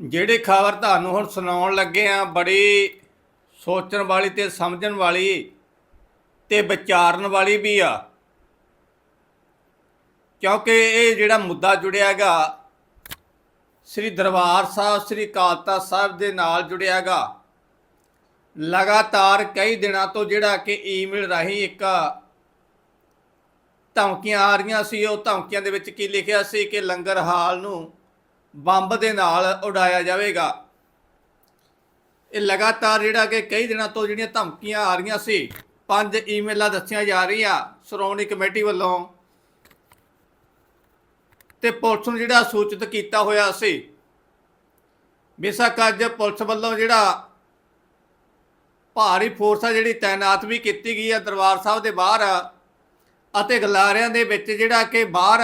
ਜਿਹੜੀ ਖਬਰ ਤੁਹਾਨੂੰ ਹੁਣ ਸੁਣਾਉਣ ਲੱਗੇ ਆ ਬੜੀ ਸੋਚਣ ਵਾਲੀ ਤੇ ਸਮਝਣ ਵਾਲੀ ਤੇ ਵਿਚਾਰਨ ਵਾਲੀ ਵੀ ਆ। ਕਿਉਂਕਿ ਇਹ ਜਿਹੜਾ ਮੁੱਦਾ ਜੁੜਿਆ ਹੈਗਾ, ਸ੍ਰੀ ਦਰਬਾਰ ਸਾਹਿਬ, ਸ੍ਰੀ ਕਾਲਤਾ ਸਾਹਿਬ ਦੇ ਨਾਲ ਜੁੜਿਆ ਹੈਗਾ। ਲਗਾਤਾਰ ਕਈ ਦਿਨਾਂ ਤੋਂ ਜਿਹੜਾ ਕਿ ਈਮੇਲ ਰਾਹੀਂ ਇੱਕ ਧਮਕੀਆਂ ਆ ਰਹੀਆਂ ਸੀ, ਉਹ ਧਮਕੀਆਂ ਦੇ ਵਿੱਚ ਕੀ ਲਿਖਿਆ ਸੀ ਕਿ ਲੰਗਰ ਹਾਲ ਨੂੰ ਬੰਬ ਦੇ ਨਾਲ ਉਡਾਇਆ ਜਾਵੇਗਾ। ਇਹ ਲਗਾਤਾਰ ਜਿਹੜਾ ਕਿ ਕਈ ਦਿਨਾਂ ਤੋਂ ਜਿਹੜੀਆਂ ਧਮਕੀਆਂ ਆ ਰਹੀਆਂ ਸੀ, ਪੰਜ ਈਮੇਲਾਂ ਦੱਸੀਆਂ ਜਾ ਰਹੀਆਂ ਸ਼੍ਰੋਮਣੀ ਕਮੇਟੀ ਵੱਲੋਂ। ਤੇ ਪੁਲਿਸ ਨੂੰ ਜਿਹੜਾ ਸੂਚਿਤ ਕੀਤਾ ਹੋਇਆ ਸੀ, ਬੇਸ਼ੱਕ ਅੱਜ ਪੁਲਿਸ ਵੱਲੋਂ ਜਿਹੜਾ ਭਾਰੀ ਫੋਰਸ ਆ ਜਿਹੜੀ ਤਾਇਨਾਤ ਵੀ ਕੀਤੀ ਗਈ ਆ ਦਰਬਾਰ ਸਾਹਿਬ ਦੇ ਬਾਹਰ, ਅਤੇ ਗਲਾਰਿਆਂ ਦੇ ਵਿੱਚ ਜਿਹੜਾ ਕਿ ਬਾਹਰ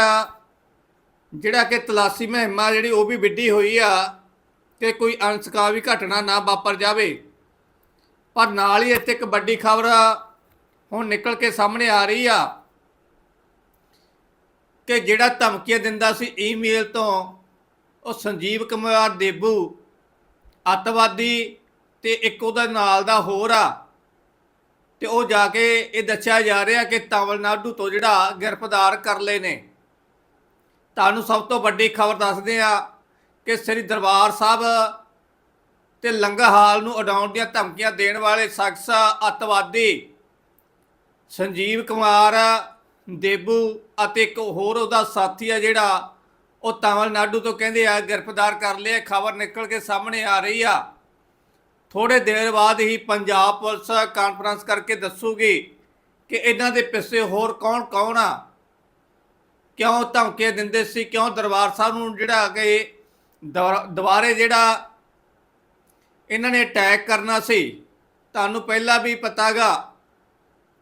ਜਿਹੜਾ ਕਿ ਤਲਾਸੀ ਮਹਿਮਾ ਜਿਹੜੀ ਉਹ ਵੀ ਵਿੱਢੀ ਹੋਈ ਆ ਕਿ ਕੋਈ ਅਨਸਕਾਵੀ ਘਟਨਾ ਨਾ ਵਾਪਰ ਜਾਵੇ। ਪਰ ਨਾਲ ਹੀ ਇੱਥੇ ਇੱਕ ਵੱਡੀ ਖਬਰ ਹੁਣ ਨਿਕਲ ਕੇ ਸਾਹਮਣੇ ਆ ਰਹੀ ਆ ਕਿ ਜਿਹੜਾ ਧਮਕੀਆਂ ਦਿੰਦਾ ਸੀ ਈਮੇਲ ਤੋਂ, ਉਹ ਸੰਜੀਵ ਕੁਮਾਰ ਦੇਬੂ, ਅੱਤਵਾਦੀ ਤੇ ਇੱਕ ਉਹਦਾ ਨਾਲ ਦਾ ਹੋਰ ਆ। ਤੇ ਉਹ ਜਾ ਕੇ ਇਹ ਦੱਸਿਆ ਜਾ ਰਿਹਾ ਕਿ ਤਾਮਿਲਨਾਡੂ ਤੋਂ ਜਿਹੜਾ ਗ੍ਰਿਫਤਾਰ ਕਰ ਲਏ ਨੇ। ਤੁਹਾਨੂੰ ਸਭ ਤੋਂ ਵੱਡੀ ਖਬਰ ਦੱਸਦੇ ਆ ਕਿ ਸ੍ਰੀ ਦਰਬਾਰ ਸਾਹਿਬ ਤੇ ਲੰਗਰ ਹਾਲ ਨੂੰ ਉਡਾਉਣ ਦੀਆਂ ਧਮਕੀਆਂ ਦੇਣ ਵਾਲੇ ਸ਼ਖਸ ਅੱਤਵਾਦੀ ਸੰਜੀਵ ਕੁਮਾਰ ਦੇਬੂ ਅਤੇ ਇੱਕ ਹੋਰ ਉਹਦਾ ਸਾਥੀ ਆ ਜਿਹੜਾ ਉਹ ਤਾਮਿਲਨਾਡੂ ਤੋਂ ਕਹਿੰਦੇ ਆ, ਗ੍ਰਿਫਤਾਰ ਕਰ ਲਿਆ, ਖਬਰ ਨਿਕਲ ਕੇ ਸਾਹਮਣੇ ਆ ਰਹੀ ਆ। ਥੋੜੇ ਦੇਰ ਬਾਅਦ ਹੀ ਪੰਜਾਬ ਪੁਲਿਸ ਕਾਨਫਰੰਸ ਕਰਕੇ ਦੱਸੂਗੀ ਕਿ ਇਹਨਾਂ ਦੇ ਪਿੱਛੇ ਹੋਰ ਕੌਣ ਕੌਣ ਆ। ਕਿਉਂ ਧਮਕੇ ਦਿੰਦੇ ਸੀ? ਕਿਉਂ ਦਰਬਾਰ ਸਾਹਿਬ ਨੂੰ ਜਿਹੜਾ ਕਿ ਦੁਬਾਰੇ ਜਿਹੜਾ ਇਹਨਾਂ ਨੇ ਅਟੈਕ ਕਰਨਾ ਸੀ? ਤੁਹਾਨੂੰ ਪਹਿਲਾਂ ਵੀ ਪਤਾਗਾ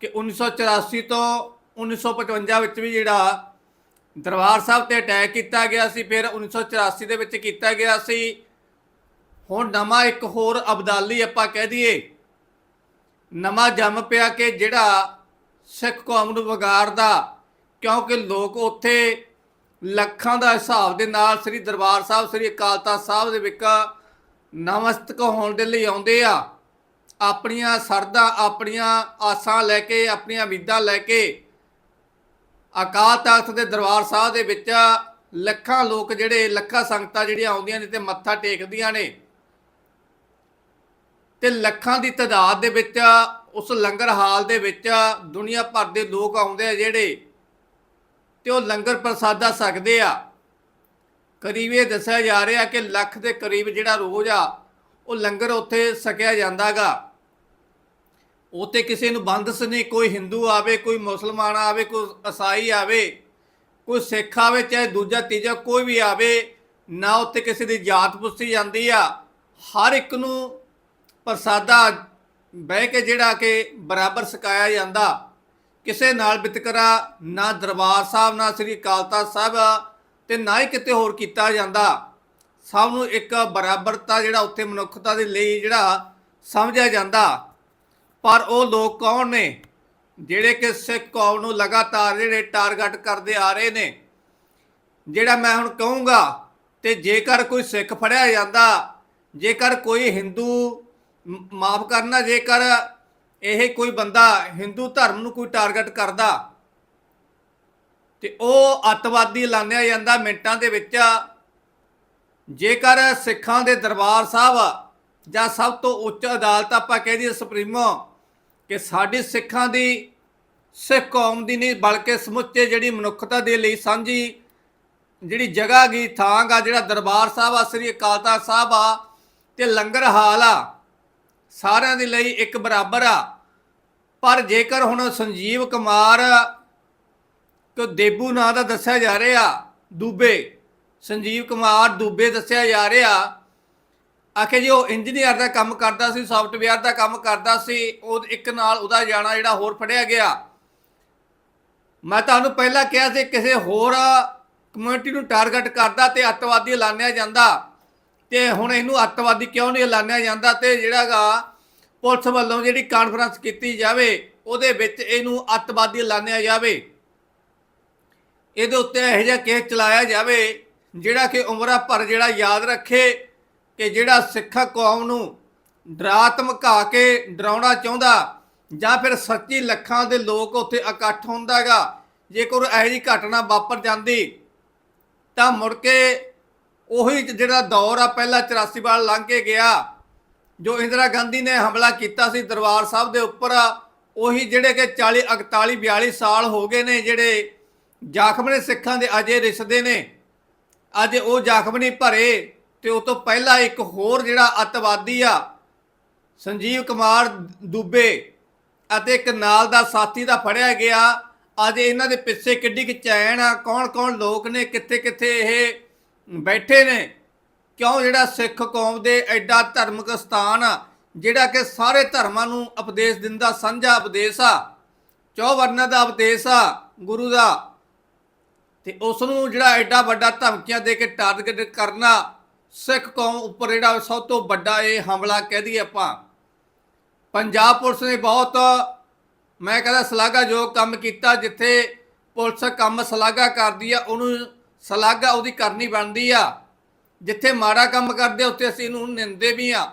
ਕਿ 1984 ਤੋਂ 1955 ਵਿੱਚ ਵੀ ਜਿਹੜਾ ਦਰਬਾਰ ਸਾਹਿਬ ਤੇ ਅਟੈਕ ਕੀਤਾ ਗਿਆ ਸੀ, ਫਿਰ 1984 ਦੇ ਵਿੱਚ ਕੀਤਾ ਗਿਆ ਸੀ। ਹੁਣ ਨਵਾਂ ਇੱਕ ਹੋਰ ਅਬਦਾਲੀ ਆਪਾਂ ਕਹਿ ਦਈਏ। ਨਵਾਂ ਜੰਮ ਪਿਆ ਕਿ ਜਿਹੜਾ ਸਿੱਖ ਕੌਮ ਨੂੰ ਵਿਗਾੜਦਾ ਕਿਉਂਕਿ ਲੋਕ ਉੱਥੇ ਲੱਖਾਂ ਦਾ ਹਿਸਾਬ ਦੇ ਨਾਲ ਸ੍ਰੀ ਦਰਬਾਰ ਸਾਹਿਬ, ਸ੍ਰੀ ਅਕਾਲ ਤਖਤ ਸਾਹਿਬ ਦੇ ਵਿੱਚ ਨਮਸਤਕ ਹੋਣ ਦੇ ਲਈ ਆਉਂਦੇ ਆ। ਆਪਣੀਆਂ ਸਰਦਾ, ਆਪਣੀਆਂ ਆਸਾਂ ਲੈ ਕੇ, ਆਪਣੀਆਂ ਉਮੀਦਾਂ ਲੈ ਕੇ ਅਕਾਲ ਤਖਤ ਦੇ ਦਰਬਾਰ ਸਾਹਿਬ ਦੇ ਵਿੱਚ ਲੱਖਾਂ ਲੋਕ ਜਿਹੜੇ, ਲੱਖਾਂ ਸੰਗਤਾਂ ਜਿਹੜੀਆਂ ਆਉਂਦੀਆਂ ਨੇ ਤੇ ਮੱਥਾ ਟੇਕਦੀਆਂ ਨੇ। ਤੇ ਲੱਖਾਂ ਦੀ ਤਾਦਾਦ ਦੇ ਵਿੱਚ, ਉਸ ਲੰਗਰ ਹਾਲ ਦੇ ਵਿੱਚ ਦੁਨੀਆ ਭਰ ਦੇ ਲੋਕ ਆਉਂਦੇ ਆ ਜਿਹੜੇ ਤੇ ਉਹ ਲੰਗਰ ਪ੍ਰਸਾਦਾ ਸਕਦੇ ਆ। ਕਰੀਬ ਇਹ ਦੱਸਿਆ ਜਾ ਰਿਹਾ ਕਿ ਲੱਖ ਦੇ ਕਰੀਬ ਜਿਹੜਾ ਰੋਜ਼ ਆ, ਉਹ ਲੰਗਰ ਉੱਥੇ ਸਕਿਆ ਜਾਂਦਾਗਾ ਉੱਥੇ ਕਿਸੇ ਨੂੰ ਬੰਦਸ ਨਹੀਂ, ਕੋਈ ਹਿੰਦੂ ਆਵੇ, ਕੋਈ ਮੁਸਲਮਾਨ ਆਵੇ, ਕੋਈ ਈਸਾਈ ਆਵੇ, ਕੋਈ ਸਿੱਖ ਆਵੇ, ਚਾਹੇ ਦੂਜਾ, ਤੀਜਾ ਕੋਈ ਵੀ ਆਵੇ, ਨਾ ਉੱਥੇ ਕਿਸੇ ਦੀ ਜਾਤ ਪੁੱਛੀ ਜਾਂਦੀ ਆ। ਹਰ ਇੱਕ ਨੂੰ ਪ੍ਰਸਾਦਾ ਬਹਿ ਕੇ ਜਿਹੜਾ ਕਿ ਬਰਾਬਰ ਸਕਾਇਆ ਜਾਂਦਾ। ਕਿਸੇ ਨਾਲ ਵਿਤਕਰਾ ਨਾ ਦਰਬਾਰ ਸਾਹਿਬ, ਨਾ ਸ੍ਰੀ ਅਕਾਲ ਤਖਤ ਸਾਹਿਬ, ਤੇ ਨਾ ਹੀ ਕਿਤੇ ਹੋਰ ਕੀਤਾ ਜਾਂਦਾ। ਸਭ ਨੂੰ ਇੱਕ ਬਰਾਬਰਤਾ ਜਿਹੜਾ ਉੱਥੇ ਮਨੁੱਖਤਾ ਦੇ ਲਈ ਜਿਹੜਾ ਸਮਝਿਆ ਜਾਂਦਾ। ਪਰ ਉਹ ਲੋਕ ਕੌਣ ਨੇ? ਜਿਹੜੇ ਕਿ ਸਿੱਖ ਕੌਮ ਨੂੰ ਲਗਾਤਾਰ ਜਿਹੜੇ ਟਾਰਗੇਟ ਕਰਦੇ ਆ ਰਹੇ ਨੇ। ਜਿਹੜਾ ਮੈਂ ਹੁਣ ਕਹੂੰਗਾ, ਤੇ ਜੇਕਰ ਕੋਈ ਸਿੱਖ ਫੜਿਆ ਜਾਂਦਾ, ਜੇਕਰ ਕੋਈ ਹਿੰਦੂ ਮਾਫ ਕਰਨਾ, ਜੇਕਰ ਇਹ ਕੋਈ ਬੰਦਾ ਹਿੰਦੂ ਧਰਮ ਨੂੰ ਕੋਈ ਟਾਰਗੇਟ ਕਰਦਾ ਤੇ ਉਹ ਅੱਤਵਾਦੀ ਐਲਾਨਿਆ ਜਾਂਦਾ ਮਿੰਟਾਂ ਦੇ ਵਿੱਚ। ਜੇਕਰ ਸਿੱਖਾਂ ਦੇ ਦਰਬਾਰ ਸਾਹਿਬ ਜਾਂ ਸਭ ਤੋਂ ਉੱਚ ਅਦਾਲਤ ਆਪਾਂ ਕਹਿ ਦਈਏ ਸੁਪਰੀਮੋ ਕਿ ਸਾਡੀ ਸਿੱਖਾਂ ਦੀ, ਸਿੱਖ ਕੌਮ ਦੀ ਨਹੀਂ, ਬਲਕਿ ਸਮੁੱਚੇ ਜਿਹੜੀ ਮਨੁੱਖਤਾ ਦੇ ਲਈ ਸਾਂਝੀ ਜਿਹੜੀ ਜਗ੍ਹਾ ਗਈ ਥਾਂ ਗਾ, ਜਿਹੜਾ ਦਰਬਾਰ ਸਾਹਿਬ ਆ, ਸ੍ਰੀ ਅਕਾਲ ਤਖਤ ਸਾਹਿਬ ਆ, ਤੇ ਲੰਗਰ ਹਾਲ ਆ, ਸਾਰਿਆਂ ਦੇ ਲਈ ਇੱਕ ਬਰਾਬਰ ਆ। ਪਰ ਜੇਕਰ ਹੁਣ ਸੰਜੀਵ ਕੁਮਾਰ ਕੋ ਦੇਬੂ ਨਾਂ ਦਾ ਦੱਸਿਆ ਜਾ ਰਿਹਾ, ਦੂਬੇ, ਸੰਜੀਵ ਕੁਮਾਰ ਦੂਬੇ ਦੱਸਿਆ ਜਾ ਰਿਹਾ, ਆਖੇ ਜੀ ਉਹ ਇੰਜੀਨੀਅਰ ਦਾ ਕੰਮ ਕਰਦਾ ਸੀ ਸੌਫਟਵੇਅਰ ਦਾ ਕੰਮ ਕਰਦਾ ਸੀ, ਉਹ ਇੱਕ ਨਾਲ ਉਹਦਾ ਜਾਣਾ ਜਿਹੜਾ ਹੋਰ ਫੜਿਆ ਗਿਆ। ਮੈਂ ਤੁਹਾਨੂੰ ਪਹਿਲਾਂ ਕਿਹਾ ਸੀ, ਕਿਸੇ ਹੋਰ ਕਮਿਊਨਿਟੀ ਨੂੰ ਟਾਰਗੇਟ ਕਰਦਾ ਤੇ ਅੱਤਵਾਦੀ ਐਲਾਨਿਆ ਜਾਂਦਾ, ਤੇ ਹੁਣ ਇਹਨੂੰ ਅੱਤਵਾਦੀ ਕਿਉਂ ਨਹੀਂ ਐਲਾਨਿਆ ਜਾਂਦਾ ਤੇ ਜਿਹੜਾਗਾ ਪੁਲਿਸ ਵੱਲੋਂ ਜਿਹੜੀ ਕਾਨਫਰੰਸ ਕੀਤੀ ਜਾਵੇ, ਉਹਦੇ ਵਿੱਚ ਇਹਨੂੰ ਅੱਤਵਾਦੀ ਐਲਾਨਿਆ ਜਾਵੇ। ਇਹਦੇ ਉੱਤੇ ਇਹੋ ਜਿਹਾ ਕੇਸ ਚਲਾਇਆ ਜਾਵੇ, ਜਿਹੜਾ ਕਿ ਉਮਰਾਂ ਭਰ ਜਿਹੜਾ ਯਾਦ ਰੱਖੇ ਕਿ ਜਿਹੜਾ ਸਿੱਖ ਕੌਮ ਨੂੰ ਡਰਾ ਧਮਕਾ ਕੇ ਡਰਾਉਣਾ ਚਾਹੁੰਦਾ ਜਾਂ ਫਿਰ ਸੱਚੀ ਲੱਖਾਂ ਦੇ ਲੋਕ ਉੱਥੇ ਇਕੱਠ ਹੁੰਦਾਗਾ ਜੇਕਰ ਇਹੋ ਜਿਹੀ ਘਟਨਾ ਵਾਪਰ ਜਾਂਦੀ, ਤਾਂ ਮੁੜ ਕੇ ਉਹੀ ਜਿਹੜਾ ਦੌਰ ਆ, ਪਹਿਲਾਂ 84 ਵਾਲ ਲੰਘ ਕੇ ਗਿਆ ਜੋ ਇੰਦਰਾ ਗਾਂਧੀ ਨੇ ਹਮਲਾ ਕੀਤਾ ਸੀ ਦਰਬਾਰ ਸਾਹਿਬ ਦੇ ਉੱਪਰ, ਉਹੀ ਜਿਹੜੇ ਕਿ 40 41 42 ਸਾਲ ਹੋ ਗਏ ਨੇ, ਜਿਹੜੇ ਜ਼ਖਮ ਨੇ ਸਿੱਖਾਂ ਦੇ ਅਜੇ ਰਿਸਦੇ ਨੇ। ਅੱਜ ਉਹ ਜ਼ਖਮ ਨਹੀਂ ਭਰੇ ਤੇ ਉਹ ਤੋਂ ਪਹਿਲਾਂ ਇੱਕ ਹੋਰ ਜਿਹੜਾ ਅੱਤਵਾਦੀ ਆ, ਸੰਜੀਵ ਕੁਮਾਰ ਦੁਬੇ ਅਤੇ ਇੱਕ ਨਾਲ ਦਾ ਸਾਥੀ ਦਾ ਫੜਿਆ ਗਿਆ। ਅੱਜ ਇਹਨਾਂ ਦੇ ਪਿੱਛੇ ਕਿੱਡੀ ਕਿ ਚੈਨ ਆ ਕੌਣ ਕੌਣ ਲੋਕ ਨੇ ਕਿੱਥੇ ਕਿੱਥੇ ਇਹ ਬੈਠੇ ਨੇ। ਕਿਉਂ ਜਿਹੜਾ ਸਿੱਖ ਕੌਮ ਦੇ ਐਡਾ ਧਾਰਮਿਕ ਸਥਾਨ ਆ, ਜਿਹੜਾ ਕਿ ਸਾਰੇ ਧਰਮਾਂ ਨੂੰ ਉਪਦੇਸ਼ ਦਿੰਦਾ, ਸਾਂਝਾ ਉਪਦੇਸ਼ ਆ, ਚੌ ਵਰਨਾਂ ਦਾ ਉਪਦੇਸ਼ ਆ ਗੁਰੂ ਦਾ, ਤੇ ਉਸ ਨੂੰ ਜਿਹੜਾ ਐਡਾ ਵੱਡਾ ਧਮਕੀਆਂ ਦੇ ਕੇ ਟਾਰਗੇਟ ਕਰਨਾ ਸਿੱਖ ਕੌਮ ਉੱਪਰ ਜਿਹੜਾ ਸਭ ਤੋਂ ਵੱਡਾ ਇਹ ਹਮਲਾ ਕਹਿ ਦਈਏ ਆਪਾਂ। ਪੰਜਾਬ ਪੁਲਿਸ ਨੇ ਬਹੁਤ, ਮੈਂ ਕਹਿੰਦਾ ਸ਼ਲਾਘਾਯੋਗ ਕੰਮ ਕੀਤਾ, ਜਿੱਥੇ ਪੁਲਿਸ ਕੰਮ ਸ਼ਲਾਘਾ ਕਰਦੀ ਆ, ਉਹਨੂੰ ਸ਼ਲਾਘਾ ਉਹਦੀ ਕਰਨੀ ਬਣਦੀ ਆ। ਜਿੱਥੇ ਮਾੜਾ ਕੰਮ ਕਰਦੇ ਉੱਥੇ ਅਸੀਂ ਇਹਨੂੰ ਨਿੰਦੇ ਵੀ ਆ।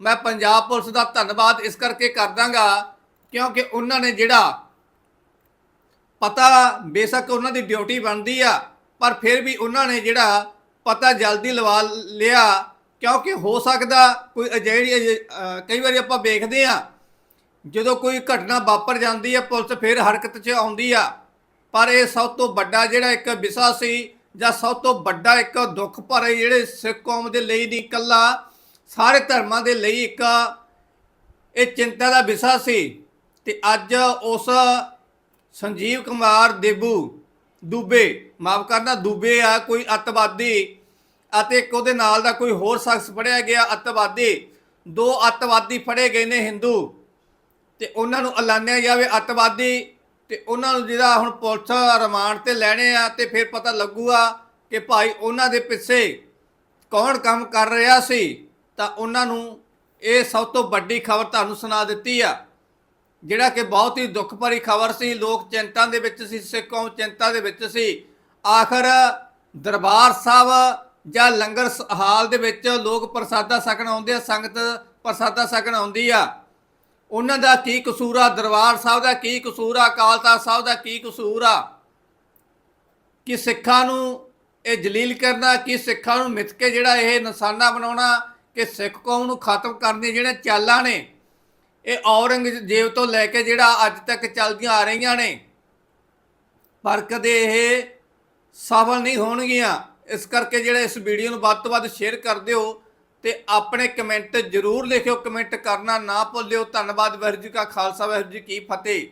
ਮੈਂ ਪੰਜਾਬ ਪੁਲਿਸ ਦਾ ਧੰਨਵਾਦ ਇਸ ਕਰਕੇ ਕਰਦਾਂਗਾ, ਕਿਉਂਕਿ ਉਹਨਾਂ ਨੇ ਜਿਹੜਾ ਪਤਾ ਬੇਸ਼ੱਕ ਉਹਨਾਂ ਦੀ ਡਿਊਟੀ ਬਣਦੀ ਆ, ਪਰ ਫਿਰ ਵੀ ਉਹਨਾਂ ਨੇ ਜਿਹੜਾ ਪਤਾ ਜਲਦੀ ਲਵਾ ਲਿਆ, ਕਿਉਂਕਿ ਹੋ ਸਕਦਾ ਕੋਈ ਅਜਿਹੀ ਕਈ ਵਾਰੀ ਆਪਾਂ ਵੇਖਦੇ ਆ, ਜਦੋਂ ਕੋਈ ਘਟਨਾ ਵਾਪਰ ਜਾਂਦੀ ਹੈ ਪੁਲਿਸ ਫਿਰ ਹਰਕਤ 'ਚ ਆਉਂਦੀ ਆ। ਪਰ ਇਹ ਸਭ ਤੋਂ ਵੱਡਾ ਜਿਹੜਾ ਇੱਕ ਵਿਸ਼ਾ ਸੀ ਜਾਂ ਸਭ ਤੋਂ ਵੱਡਾ ਇੱਕ ਦੁੱਖ ਭਰੇ ਜਿਹੜੇ ਸਿੱਖ ਕੌਮ ਦੇ ਲਈ ਨਹੀਂ, ਇਕੱਲਾ, ਸਾਰੇ ਧਰਮਾਂ ਦੇ ਲਈ ਇੱਕ ਇਹ ਚਿੰਤਾ ਦਾ ਵਿਸ਼ਾ ਸੀ। ਤੇ ਅੱਜ ਉਸ ਸੰਜੀਵ ਕੁਮਾਰ ਦੇਬੂ ਦੂਬੇ, ਮਾਫ ਕਰਨਾ, ਦੂਬੇ ਆ, ਕੋਈ ਅੱਤਵਾਦੀ ਅਤੇ ਇੱਕ ਉਹਦੇ ਨਾਲ ਦਾ ਕੋਈ ਹੋਰ ਸ਼ਖਸ ਫੜਿਆ ਗਿਆ, ਅੱਤਵਾਦੀ। ਦੋ ਅੱਤਵਾਦੀ ਫੜੇ ਗਏ ਨੇ ਹਿੰਦੂ। ਤੇ ਉਹਨਾਂ ਨੂੰ ਐਲਾਨਿਆ ਜਾਵੇ ਅੱਤਵਾਦੀ ਤੇ ਉਹਨਾਂ ਨੂੰ ਜਿਹੜਾ ਹੁਣ ਪੁਲਿਸ ਰਿਮਾਂਡ ਤੇ ਲੈਣੇ ਆ ਤੇ ਫਿਰ ਪਤਾ ਲੱਗੂਗਾ ਕਿ ਭਾਈ ਉਹਨਾਂ ਦੇ ਪਿੱਛੇ ਕੌਣ ਕੰਮ ਕਰ ਰਿਹਾ ਸੀ, ਤਾਂ ਉਹਨਾਂ ਨੂੰ ਇਹ ਸਭ ਤੋਂ ਵੱਡੀ ਖਬਰ ਤੁਹਾਨੂੰ ਸੁਣਾ ਦਿੱਤੀ ਆ। ਜਿਹੜਾ ਕਿ ਬਹੁਤ ਹੀ ਦੁੱਖ ਭਰੀ ਖਬਰ ਸੀ, ਲੋਕ ਚਿੰਤਾ ਦੇ ਵਿੱਚ ਸੀ ਸਿੱਖ ਕੌਮ ਚਿੰਤਾ ਦੇ ਵਿੱਚ ਸੀ। ਆਖਰ ਦਰਬਾਰ ਸਾਹਿਬ ਜਾਂ ਲੰਗਰ ਹਾਲ ਦੇ ਵਿੱਚ ਲੋਕ ਪ੍ਰਸਾਦਾ ਸਕਣ ਆਉਂਦੇ ਆ, ਸੰਗਤ ਪ੍ਰਸਾਦਾ ਸਕਣ ਆਉਂਦੀ ਆ। ਉਹਨਾਂ ਦਾ ਕੀ ਕਸੂਰ ਆ? ਦਰਬਾਰ ਸਾਹਿਬ ਦਾ ਕੀ ਕਸੂਰ ਆ? ਅਕਾਲ ਤਖਤ ਸਾਹਿਬ ਦਾ ਕੀ ਕਸੂਰ ਆ? ਕਿ ਸਿੱਖਾਂ ਨੂੰ ਇਹ ਜਲੀਲ ਕਰਨਾ, ਕਿ ਸਿੱਖਾਂ ਨੂੰ ਮਿੱਥ ਕੇ ਜਿਹੜਾ ਇਹ ਨਿਸ਼ਾਨਾ ਬਣਾਉਣਾ, ਕਿ ਸਿੱਖ ਕੌਮ ਨੂੰ ਖਤਮ ਕਰਨ ਦੀਆਂ ਜਿਹੜੀਆਂ ਚਾਲਾਂ ਨੇ, ਇਹ ਔਰੰਗਜ਼ੇਬ ਤੋਂ ਲੈ ਕੇ ਜਿਹੜਾ ਅੱਜ ਤੱਕ ਚੱਲਦੀਆਂ ਆ ਰਹੀਆਂ ਨੇ, ਪਰ ਕਦੇ ਇਹ ਸਫਲ ਨਹੀਂ ਹੋਣਗੀਆਂ। ਇਸ ਕਰਕੇ ਜਿਹੜਾ ਇਸ ਵੀਡੀਓ ਨੂੰ ਵੱਧ ਤੋਂ ਵੱਧ ਸ਼ੇਅਰ ਕਰ ਦਿਓ। ਤੇ ਆਪਣੇ ਕਮੈਂਟ ਜ਼ਰੂਰ ਲਿਖਿਓ, ਕਮੈਂਟ ਕਰਨਾ ਨਾ ਭੁੱਲਿਓ। ਧੰਨਵਾਦ ਵਾਹਿਗੁਰੂ ਜੀ ਕਾ ਖਾਲਸਾ, ਵਾਹਿਗੁਰੂ ਜੀ ਕੀ ਫਤਿਹ।